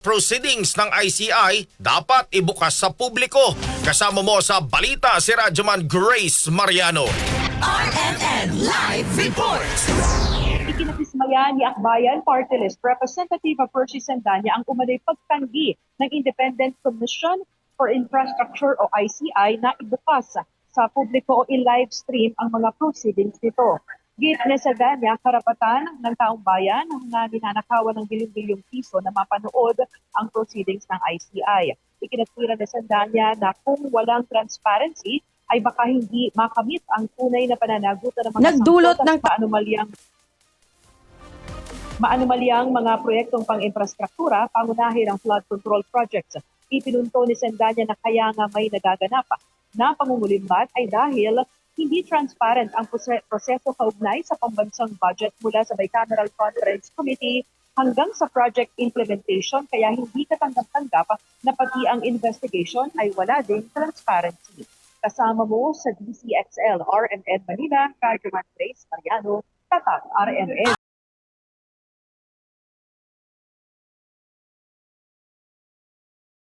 proceedings ng ICI dapat ibukas sa publiko. Kasama mo sa balita si Radyoman Grace Mariano. RMN Live Report. Ikinakismaya ni Akbayan Party List Representative Percy Sandanya ang umanay pagtanggi ng Independent Commission for Infrastructure o ICI na ibukas sa publiko o i-live stream ang mga proceedings nito. Git ni Sandanya, karapatan ng taong bayan na ninanakawan ng bilyong-bilyong piso na mapanood ang proceedings ng ICI. Ikinatwira ni Sandanya na kung walang transparency, ay baka hindi makamit ang tunay na pananagutan ng mga Nagdulot ng- maanumalyang maanumalyang mga proyektong pang-infrastruktura, pangunahin ang flood control projects. Ipinunto ni Sendanya na kaya nga may nagaganap na pangungulimbat ay dahil hindi transparent ang prose- proseso kaugnay sa pambansang budget mula sa Bicameral Conference Committee hanggang sa project implementation kaya hindi katanggap-tanggap na pati ang investigation ay wala ding transparency. Kasama mo sa DCXL RMN Manila, Radyo Grace Mariano, Tatak RMN.